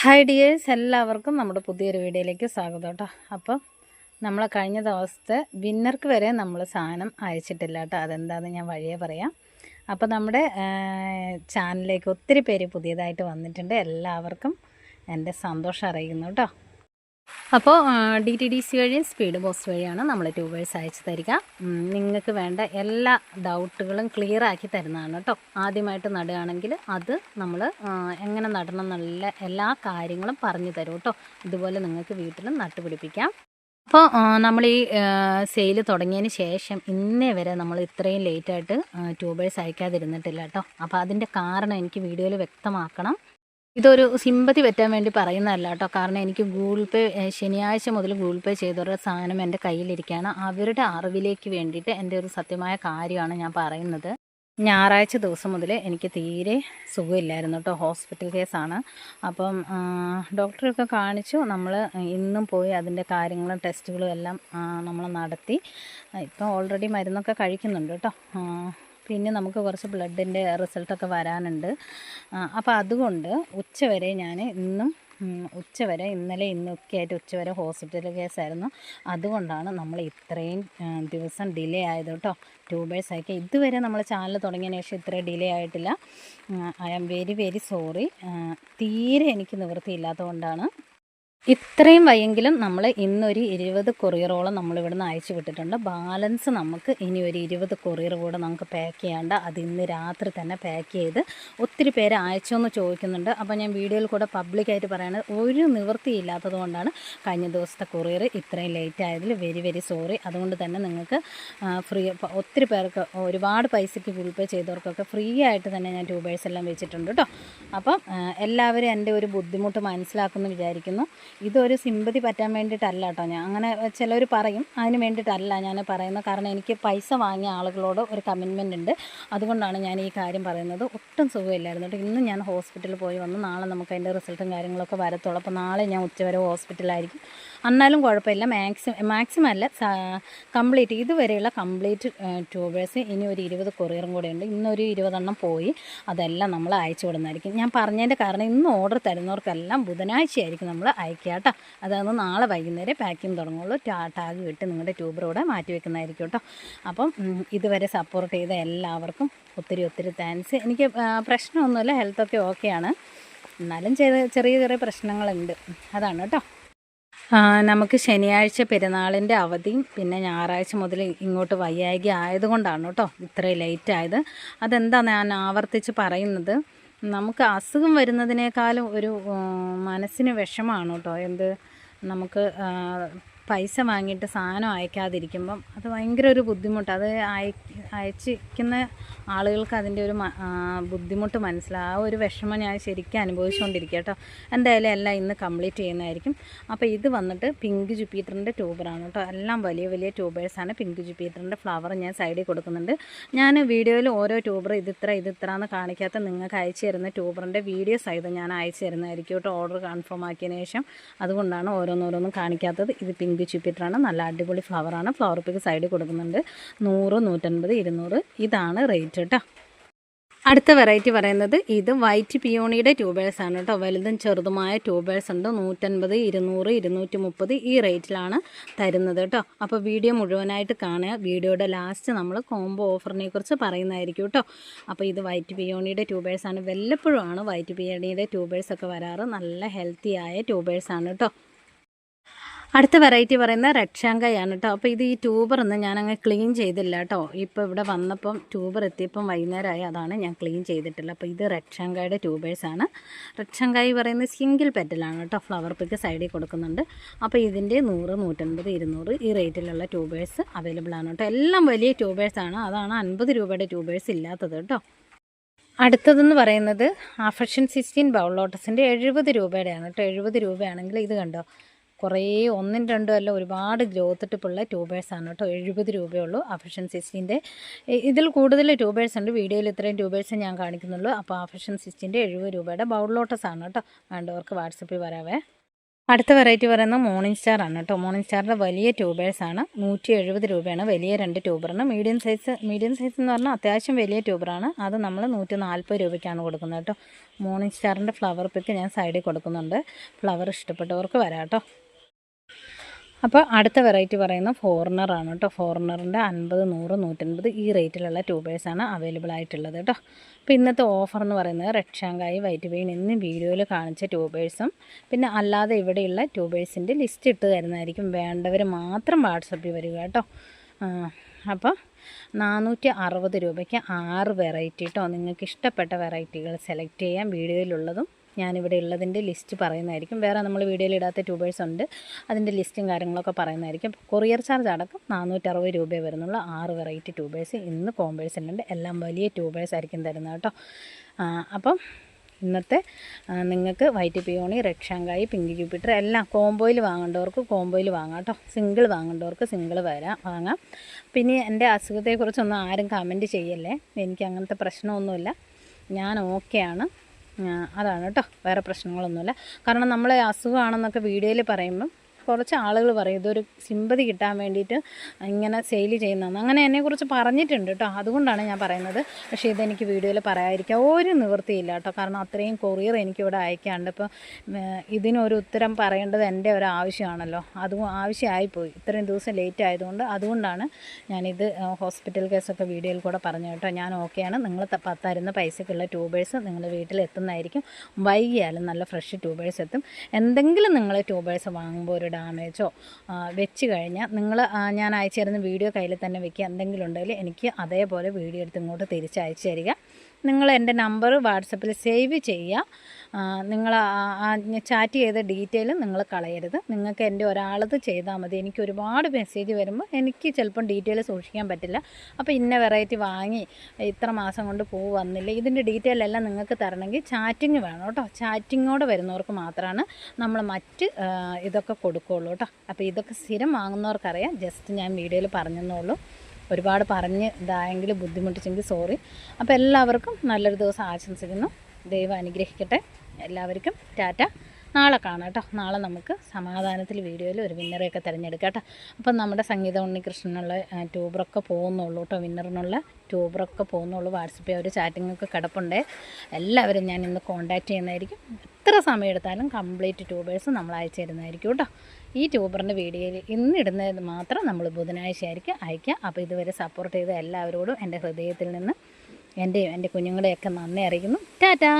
Hi dears എല്ലാവർക്കും നമ്മുടെ പുതിയൊരു വീഡിയോയിലേക്ക് സ്വാഗതം കേട്ടോ. അപ്പം നമ്മൾ കഴിഞ്ഞ ദിവസത്തെ വിന്നർക്ക് വരെ നമ്മൾ സാധനം അയച്ചിട്ടില്ല കേട്ടോ. അതെന്താണെന്ന് ഞാൻ വഴിയെ പറയാം. അപ്പോൾ നമ്മുടെ ചാനലിലേക്ക് ഒത്തിരി പേര് പുതിയതായിട്ട് വന്നിട്ടുണ്ട്. എല്ലാവർക്കും എന്റെ സന്തോഷം അറിയിക്കുന്നു കേട്ടോ. അപ്പോൾ ഡി ടി ഡി സി വഴിയും സ്പീഡ് പോസ്റ്റ് വഴിയാണ് നമ്മൾ ട്യൂബേഴ്സ് അയച്ചു തരിക. നിങ്ങൾക്ക് വേണ്ട എല്ലാ ഡൗട്ടുകളും ക്ലിയർ ആക്കി തരുന്നതാണ് കേട്ടോ. ആദ്യമായിട്ട് നടുകയാണെങ്കിൽ അത് നമ്മൾ എങ്ങനെ നടണം എന്നുള്ള എല്ലാ കാര്യങ്ങളും പറഞ്ഞു തരും കേട്ടോ. ഇതുപോലെ നിങ്ങൾക്ക് വീട്ടിൽ നട്ടുപിടിപ്പിക്കാം. അപ്പോൾ നമ്മൾ ഈ സെയിൽ തുടങ്ങിയതിന് ശേഷം ഇന്നേ വരെ നമ്മൾ ഇത്രയും ലേറ്റായിട്ട് ട്യൂബേഴ്സ് അയക്കാതിരുന്നിട്ടില്ല കേട്ടോ. അപ്പോൾ അതിന്റെ കാരണം എനിക്ക് വീഡിയോയിൽ വ്യക്തമാക്കണം. ഇതൊരു സിമ്പതി പറ്റാൻ വേണ്ടി പറയുന്നതല്ല കേട്ടോ. കാരണം എനിക്ക് ഗൂഗിൾ പേ ശനിയാഴ്ച മുതൽ ഗൂഗിൾ പേ ചെയ്തവരുടെ സാധനം എന്റെ കയ്യിലിരിക്കുകയാണ്. അവരുടെ അറിവിലേക്ക് വേണ്ടിയിട്ട് എന്റെ ഒരു സത്യമായ കാര്യമാണ് ഞാൻ പറയുന്നത്. ഞായറാഴ്ച ദിവസം മുതൽ എനിക്ക് തീരെ സുഖമില്ലായിരുന്നു കേട്ടോ. ഹോസ്പിറ്റൽ കേസാണ് അപ്പം ഡോക്ടറെയൊക്കെ കാണിച്ചു. നമ്മൾ ഇന്നും പോയി അതിന്റെ കാര്യങ്ങളും ടെസ്റ്റുകളും എല്ലാം നമ്മൾ നടത്തി. ഇപ്പം ഓൾറെഡി മരുന്നൊക്കെ കഴിക്കുന്നുണ്ട് കേട്ടോ. പിന്നെ നമുക്ക് കുറച്ച് ബ്ലഡിന്റെ റിസൾട്ടൊക്കെ വരാനുണ്ട്. അപ്പോൾ അതുകൊണ്ട് ഉച്ചവരെ ഞാൻ ഇന്നും ഉച്ച ഉച്ചവരെ ഇന്നലെ ഇന്നൊക്കെ ആയിട്ട് ഉച്ചവരെ ഹോസ്പിറ്റൽ കേസായിരുന്നു അതുകൊണ്ടാണ് നമ്മൾ ഇത്രയും ദിവസം ഡിലേ ആയത് കേട്ടോ. ട്യൂബേഴ്സ് ആയിക്കെ ഇതുവരെ നമ്മൾ ചാനൽ തുടങ്ങിയതിന് ശേഷം ഇത്ര ഡിലേ ആയിട്ടില്ല. I am very very sorry. തീരെ എനിക്ക് നിവൃത്തിയില്ലാത്തതുകൊണ്ടാണ് ഇത്രയും വയ്യെങ്കിലും നമ്മൾ ഇന്നൊരു ഇരുപത് കൊറിയറോളം നമ്മൾ ഇവിടുന്ന് അയച്ചു വിട്ടിട്ടുണ്ട്. ബാലൻസ് നമുക്ക് ഇനി ഒരു ഇരുപത് കൊറിയർ കൂടെ നമുക്ക് പാക്ക് ചെയ്യേണ്ട അത് ഇന്ന് രാത്രി തന്നെ പാക്ക് ചെയ്ത് ഒത്തിരി പേര് അയച്ചോ എന്ന് ചോദിക്കുന്നുണ്ട്. അപ്പോൾ ഞാൻ വീഡിയോയിൽ കൂടെ പബ്ലിക്കായിട്ട് പറയണത് ഒരു നിവൃത്തിയില്ലാത്തത് കൊണ്ടാണ് കഴിഞ്ഞ ദിവസത്തെ കൊറിയർ ഇത്രയും ലേറ്റ് ആയതിൽ വെരി വെരി സോറി അതുകൊണ്ട് തന്നെ നിങ്ങൾക്ക് ഫ്രീ ഒത്തിരി പേർക്ക് ഒരുപാട് പൈസയ്ക്ക് ഗൂഗിൾ പേ ചെയ്തവർക്കൊക്കെ ഫ്രീ ആയിട്ട് തന്നെ ഞാൻ ട്യൂബേഴ്സ് എല്ലാം വെച്ചിട്ടുണ്ട് കേട്ടോ അപ്പം എല്ലാവരും എന്റെ ഒരു ബുദ്ധിമുട്ട് മനസ്സിലാക്കുമെന്ന് വിചാരിക്കുന്നു. ഇതൊരു സിമ്പതി പറ്റാൻ വേണ്ടിയിട്ടല്ല കേട്ടോ ഞാൻ. അങ്ങനെ ചിലർ പറയും അതിന് വേണ്ടിയിട്ടല്ല ഞാൻ പറയുന്നത്. കാരണം എനിക്ക് പൈസ വാങ്ങിയ ആളുകളോട് ഒരു കമ്മിറ്റ്മെന്റ് ഉണ്ട്. അതുകൊണ്ടാണ് ഞാൻ ഈ കാര്യം പറയുന്നത്. ഒട്ടും സുഖമില്ലായിരുന്നു കേട്ടോ. ഇന്ന് ഞാൻ ഹോസ്പിറ്റലിൽ പോയി വന്നു നാളെ നമുക്ക് അതിന്റെ റിസൾട്ടും കാര്യങ്ങളൊക്കെ വരത്തുള്ളൂ. അപ്പോൾ നാളെ ഞാൻ ഉച്ചവരെ ഹോസ്പിറ്റലായിരിക്കും എന്നാലും കുഴപ്പമില്ല. മാക്സിമം മാക്സിമം അല്ല കംപ്ലീറ്റ് ഇതുവരെയുള്ള കംപ്ലീറ്റ് ട്യൂബേഴ്സ് ഇനി ഒരു ഇരുപത് കൊറിയറും കൂടെ ഉണ്ട്. ഇന്നൊരു ഇരുപതെണ്ണം പോയി. അതെല്ലാം നമ്മൾ അയച്ചു വിടുന്നതായിരിക്കും ഞാൻ പറഞ്ഞതിന്റെ കാരണം ഇന്ന് ഓർഡർ തരുന്നവർക്കെല്ലാം ബുധനാഴ്ചയായിരിക്കും നമ്മൾ അയക്കുക കേട്ടോ. അതായത് നാളെ വൈകുന്നേരം പാക്കിംഗ് തുടങ്ങുള്ളൂ. ടാഗ് വിട്ട് നിങ്ങളുടെ ട്യൂബറൂടെ മാറ്റി വെക്കുന്നതായിരിക്കും കേട്ടോ. അപ്പം ഇതുവരെ സപ്പോർട്ട് ചെയ്ത എല്ലാവർക്കും ഒത്തിരി ഒത്തിരി താങ്ക്സ്. എനിക്ക് പ്രശ്നമൊന്നുമില്ല. ഹെൽത്തൊക്കെ ഓക്കെയാണ്. എന്നാലും ചെറിയ ചെറിയ ചെറിയ പ്രശ്നങ്ങളുണ്ട്. അതാണ് കേട്ടോ. നമുക്ക് ശനിയാഴ്ച പെരുന്നാളിന്റെ അവധിയും പിന്നെ ഞായറാഴ്ച മുതൽ ഇങ്ങോട്ട് വയ്യായിക ആയതുകൊണ്ടാണ് കേട്ടോ ഇത്രയും ലേറ്റ് ആയത്. അതെന്താണ് ഞാൻ ആവർത്തിച്ച് പറയുന്നത്? നമുക്ക് അസുഖം വരുന്നതിനേക്കാളും ഒരു മനസ്സിന് വിഷമാണ് കേട്ടോ. എന്ത്? നമുക്ക് പൈസ വാങ്ങിയിട്ട് സാധനം അയക്കാതിരിക്കുമ്പം അത് ഭയങ്കര ഒരു ബുദ്ധിമുട്ട്. അത് അയ അയച്ചിരിക്കുന്ന ആളുകൾക്ക് അതിന്റെ ഒരു ബുദ്ധിമുട്ട് മനസ്സിലാവും ആ ഒരു വിഷമം ഞാൻ ശരിക്കും അനുഭവിച്ചുകൊണ്ടിരിക്കുക കേട്ടോ. എന്തായാലും എല്ലാം ഇന്ന് കംപ്ലീറ്റ് ചെയ്യുന്നതായിരിക്കും. അപ്പോൾ ഇത് വന്നിട്ട് പിങ്ക് ജുപ്പീറ്ററിന്റെ ട്യൂബറാണ് കേട്ടോ. എല്ലാം വലിയ വലിയ ട്യൂബേഴ്സാണ്. പിങ്ക് ജുപ്പീറ്ററിന്റെ ഫ്ലവർ ഞാൻ സൈഡിൽ കൊടുക്കുന്നുണ്ട്. ഞാൻ വീഡിയോയിൽ ഓരോ ട്യൂബർ ഇതിത്ര ഇത്ര എന്ന് കാണിക്കാത്ത നിങ്ങൾക്ക് അയച്ചു തരുന്ന ട്യൂബറിന്റെ വീഡിയോ സഹിതം ഞാൻ അയച്ചു തരുന്നതായിരിക്കും കേട്ടോ. ഓർഡർ കൺഫേം ആക്കിയതിന് ശേഷം അതുകൊണ്ടാണ് ഓരോന്നോരോന്നും കാണിക്കാത്തത്. ഇത് പിങ്ക് ചുപ്പിറ്ററാണ് നല്ല അടിപൊളി ഫ്ലവറാണ് ഫ്ലവർ പിക്ക് സൈഡിൽ കൊടുക്കുന്നുണ്ട്. നൂറ് നൂറ്റൻപത് ഇരുന്നൂറ്. ഇതാണ് റേറ്റ് കേട്ടോ അടുത്ത വെറൈറ്റി പറയുന്നത് ഇത് വൈറ്റ് പിയോണിയുടെ ട്യൂബേഴ്സ് ആണ് കേട്ടോ വലുതും ചെറുതുമായ ട്യൂബേഴ്സ് ഉണ്ട്. നൂറ്റൻപത് ഇരുന്നൂറ് ഇരുന്നൂറ്റി മുപ്പത് ഈ റേറ്റിലാണ് തരുന്നത് കേട്ടോ അപ്പോൾ വീഡിയോ മുഴുവനായിട്ട് കാണുക. വീഡിയോയുടെ ലാസ്റ്റ് നമ്മൾ കോംബോ ഓഫറിനെ കുറിച്ച് പറയുന്നതായിരിക്കും കേട്ടോ അപ്പോൾ ഇത് വൈറ്റ് പിയോണിയുടെ ട്യൂബേഴ്സ് ആണ്. വല്ലപ്പോഴുമാണ് വൈറ്റ് പിയോണിയുടെ ട്യൂബേഴ്സ് ഒക്കെ വരാറ്. നല്ല ഹെൽത്തി ആയ ട്യൂബേഴ്സ് ആണ് കേട്ടോ അടുത്ത വെറൈറ്റി പറയുന്ന റെഡ് ഷാങ്കയാണ് കേട്ടോ അപ്പോൾ ഇത് ഈ ട്യൂബർ ഒന്ന് ഞാനങ്ങ് ക്ലീൻ ചെയ്തില്ല കേട്ടോ ഇപ്പോൾ ഇവിടെ വന്നപ്പം ട്യൂബർ എത്തിയപ്പം വൈകുന്നേരമായി അതാണ് ഞാൻ ക്ലീൻ ചെയ്തിട്ടില്ല അപ്പോൾ ഇത് റെഡ് ഷാങ്കായുടെ ട്യൂബേഴ്സാണ് റെഡ് ഷാങ്കായി സിംഗിൾ പെറ്റലാണ് കേട്ടോ ഫ്ലവർ പിക്ക് സൈഡിൽ കൊടുക്കുന്നുണ്ട്. അപ്പോൾ ഇതിന്റെ നൂറ് നൂറ്റൻപത് ഇരുന്നൂറ് ഈ റേറ്റിലുള്ള ട്യൂബേഴ്സ് അവൈലബിൾ ആണ് കേട്ടോ എല്ലാം വലിയ ട്യൂബേഴ്സാണ് അതാണ് അൻപത് രൂപയുടെ ട്യൂബേഴ്സ് ഇല്ലാത്തത് കേട്ടോ അടുത്തതെന്ന് പറയുന്നത് ആഫർഷൻ സിക്സ്റ്റീൻ ബൗൾ ലോട്ടസിന്റെ എഴുപത് രൂപയുടെയാണ് കേട്ടോ എഴുപത് രൂപയാണെങ്കിൽ ഇത് കണ്ടോ? കുറേ ഒന്നും രണ്ടും അല്ല ഒരുപാട് ഗ്രോത്ത് ടിപ്പുള്ള ട്യൂബേഴ്സാണ് കേട്ടോ. എഴുപത് രൂപയുള്ളൂ അഫഷൻ സിസ്റ്റിന്റെ ഇതിൽ കൂടുതൽ ട്യൂബേഴ്സ് ഉണ്ട്. വീഡിയോയിൽ ഇത്രയും ട്യൂബേഴ്സ് ഞാൻ കാണിക്കുന്നുള്ളൂ. അപ്പോൾ അഫഷൻ സിസ്റ്റിന്റെ എഴുപത് രൂപയുടെ ബൗൾ ലോട്ടസ് ആണ് കേട്ടോ. വേണ്ടവർക്ക് വാട്സപ്പിൽ വരാവേ. അടുത്ത വെറൈറ്റി പറയുന്നത് മോർണിംഗ് സ്റ്റാർ ആണ് കേട്ടോ. മോർണിംഗ് സ്റ്റാറിന്റെ വലിയ ട്യൂബേഴ്സ് ആണ്. നൂറ്റി എഴുപത് രൂപയാണ്. വലിയ രണ്ട് ട്യൂബറിന് മീഡിയം സൈസ് മീഡിയം സൈസ് എന്ന് പറഞ്ഞാൽ അത്യാവശ്യം വലിയ ട്യൂബറാണ് അത് നമ്മൾ നൂറ്റി നാൽപ്പത് രൂപയ്ക്കാണ് കൊടുക്കുന്നത് കേട്ടോ. മോർണിംഗ് സ്റ്റാറിന്റെ ഫ്ലവർ പിക്ക് ഞാൻ സൈഡിൽ കൊടുക്കുന്നുണ്ട്. ഫ്ലവർ ഇഷ്ടപ്പെട്ടവർക്ക് വരാം കേട്ടോ. അപ്പോൾ അടുത്ത വെറൈറ്റി പറയുന്നത് ഫോറിനറാണ് കേട്ടോ. ഫോറിനറിന്റെ അൻപത് നൂറ് നൂറ്റൻപത് ഈ റേറ്റിലുള്ള ട്യൂബേഴ്സാണ് അവൈലബിൾ ആയിട്ടുള്ളത് കേട്ടോ. അപ്പോൾ ഇന്നത്തെ ഓഫർ എന്ന് പറയുന്നത് റെഡ് വൈറ്റ് വെയിൻ എന്നീ വീഡിയോയിൽ കാണിച്ച ട്യൂബേഴ്സും പിന്നെ അല്ലാതെ ഇവിടെയുള്ള ട്യൂബേഴ്സിന്റെ ലിസ്റ്റ് ഇട്ട് തരുന്നതായിരിക്കും. വേണ്ടവർ മാത്രം വാട്സപ്പിൽ വരിക കേട്ടോ. അപ്പോൾ നാനൂറ്റി അറുപത് രൂപയ്ക്ക് ആറ് വെറൈറ്റി കേട്ടോ നിങ്ങൾക്ക് ഇഷ്ടപ്പെട്ട വെറൈറ്റികൾ സെലക്ട് ചെയ്യാം. വീഡിയോയിലുള്ളതും ഞാനിവിടെ ഉള്ളതിന്റെ ലിസ്റ്റ് പറയുന്നതായിരിക്കും. വേറെ നമ്മൾ വീഡിയോയിൽ ഇടാത്ത ട്യൂബേഴ്സ് ഉണ്ട്. അതിന്റെ ലിസ്റ്റും കാര്യങ്ങളൊക്കെ പറയുന്നതായിരിക്കും. കൊറിയർ ചാർജ് അടക്കം നാനൂറ്ററുപത് രൂപയെ വരുന്നുള്ള. ആറ് വെറൈറ്റി ട്യൂബേഴ്സ്. ഇന്ന് കോമ്പേഴ്സിലുണ്ട് എല്ലാം വലിയ ട്യൂബേഴ്സ് ആയിരിക്കും തരുന്നത് കേട്ടോ. അപ്പം ഇന്നത്തെ നിങ്ങൾക്ക് white peony red Shanghai pink Jupiter എല്ലാം കോംബോയിൽ വാങ്ങേണ്ടവർക്ക് കോംബോയിൽ വാങ്ങാം കേട്ടോ. സിംഗിൾ വാങ്ങേണ്ടവർക്ക് സിംഗിൾ വരാം വാങ്ങാം. പിന്നെ എന്റെ അസുഖത്തെക്കുറിച്ചൊന്നും ആരും കമന്റ് ചെയ്യല്ലേ? എനിക്ക് അങ്ങനത്തെ പ്രശ്നമൊന്നുമില്ല. ഞാൻ ഓക്കെയാണ്. അതാണ് കേട്ടോ. വേറെ പ്രശ്നങ്ങളൊന്നുമില്ല. കാരണം നമ്മളെ അസുഖമാണെന്നൊക്കെ വീഡിയോയിൽ പറയുമ്പം കുറച്ച് ആളുകൾ പറയും ഇതൊരു സിമ്പതി കിട്ടാൻ വേണ്ടിയിട്ട് ഇങ്ങനെ സെയിൽ ചെയ്യുന്നതെന്ന്. അങ്ങനെ എന്നെക്കുറിച്ച് പറഞ്ഞിട്ടുണ്ട് കേട്ടോ. അതുകൊണ്ടാണ് ഞാൻ പറയുന്നത്. പക്ഷേ ഇതെനിക്ക് വീഡിയോയിൽ പറയാതിരിക്കാം ഒരു നിവൃത്തിയില്ല കേട്ടോ. കാരണം അത്രയും കൊറിയർ എനിക്കിവിടെ അയക്കാണ്ട് ഇപ്പോൾ ഇതിനൊരു ഉത്തരം പറയേണ്ടത് എന്റെ ഒരു ആവശ്യമാണല്ലോ. അതും ആവശ്യമായിപ്പോയി. ഇത്രയും ദിവസം ലേറ്റ് ആയതുകൊണ്ട് അതുകൊണ്ടാണ് ഞാനിത് ഹോസ്പിറ്റൽ കേസൊക്കെ വീഡിയോയിൽ കൂടെ പറഞ്ഞു കേട്ടോ. ഞാൻ ഓക്കെയാണ് നിങ്ങൾ തരുന്ന പൈസക്കുള്ള ട്യൂബേഴ്സ് നിങ്ങൾ വീട്ടിൽ എത്തുന്നതായിരിക്കും. വൈകിയാലും നല്ല ഫ്രഷ് ട്യൂബേഴ്സ് എത്തും. എന്തെങ്കിലും നിങ്ങൾ ട്യൂബേഴ്സ് വാങ്ങുമ്പോൾ ഒരു ഡാമേജോ വെച്ച് കഴിഞ്ഞാൽ നിങ്ങൾ ഞാൻ അയച്ചു തരുന്ന വീഡിയോ കയ്യിൽ തന്നെ വെക്കുക. എന്തെങ്കിലും ഉണ്ടെങ്കിൽ എനിക്ക് അതേപോലെ വീഡിയോ എടുത്ത് ഇങ്ങോട്ട് തിരിച്ചയച്ചു തരിക. നിങ്ങൾ എന്റെ നമ്പർ വാട്സപ്പിൽ സേവ് ചെയ്യുക. നിങ്ങൾ ചാറ്റ് ചെയ്ത ഡീറ്റെയിൽ നിങ്ങൾ കളയരുത്. നിങ്ങൾക്ക് എന്റെ ഒരാളത് ചെയ്താൽ മതി. എനിക്ക് ഒരുപാട് മെസ്സേജ് വരുമ്പോൾ എനിക്ക് ചിലപ്പം ഡീറ്റെയിൽ സൂക്ഷിക്കാൻ പറ്റില്ല. അപ്പോൾ ഇന്ന വെറൈറ്റി വാങ്ങി ഇത്ര മാസം കൊണ്ട് പൂ വന്നില്ല ഇതിന്റെ ഡീറ്റെയിൽ എല്ലാം നിങ്ങൾക്ക് തരണമെങ്കിൽ ചാറ്റിങ് വേണം കേട്ടോ. ചാറ്റിങ്ങോടെ വരുന്നവർക്ക് മാത്രമാണ് നമ്മൾ മറ്റ് ഇതൊക്കെ കൊടുക്കുകയുള്ളൂ കേട്ടോ. അപ്പോൾ ഇതൊക്കെ സ്ഥിരം വാങ്ങുന്നവർക്കറിയാം. ജസ്റ്റ് ഞാൻ വീഡിയോയിൽ പറഞ്ഞെന്നുള്ളൂ ഒരുപാട് പറഞ്ഞ് ഇതായെങ്കിൽ ബുദ്ധിമുട്ടിച്ചെങ്കിൽ സോറി. അപ്പോൾ എല്ലാവർക്കും നല്ലൊരു ദിവസം ആശംസിക്കുന്നു. ദൈവം അനുഗ്രഹിക്കട്ടെ. എല്ലാവർക്കും ടാറ്റ. നാളെ കാണാം കേട്ടോ. നാളെ നമുക്ക് സമാധാനത്തിൽ വീഡിയോയിൽ ഒരു വിന്നറെയൊക്കെ തിരഞ്ഞെടുക്കാം കേട്ടോ. അപ്പം നമ്മുടെ സംഗീത ഉണ്ണികൃഷ്ണനുള്ള ട്യൂബറൊക്കെ പോകുന്നുള്ളൂ കേട്ടോ. വിന്നറിനുള്ള ട്യൂബറൊക്കെ പോകുന്നുള്ളൂ. വാട്സപ്പിൽ ഒരു ചാറ്റിങ്ങൊക്കെ കിടപ്പുണ്ട്. എല്ലാവരും ഞാൻ ഇന്ന് കോൺടാക്റ്റ് ചെയ്യുന്നതായിരിക്കും. എത്ര സമയം എടുത്താലും കംപ്ലീറ്റ് ട്യൂബേഴ്സ് നമ്മൾ അയച്ചു തരുന്നതായിരിക്കും കേട്ടോ. ഈ ട്യൂബറിന്റെ വീഡിയോയിൽ ഇന്നിടുന്നത് മാത്രം നമ്മൾ ബുധനാഴ്ച ആയിരിക്കും അയക്കുക. അപ്പോൾ ഇതുവരെ സപ്പോർട്ട് ചെയ്ത എല്ലാവരോടും എന്റെ ഹൃദയത്തിൽ നിന്ന് എന്റെയും എന്റെ കുഞ്ഞുങ്ങളുടെയൊക്കെ നന്ദി അറിയിക്കുന്നു. ടാറ്റാ!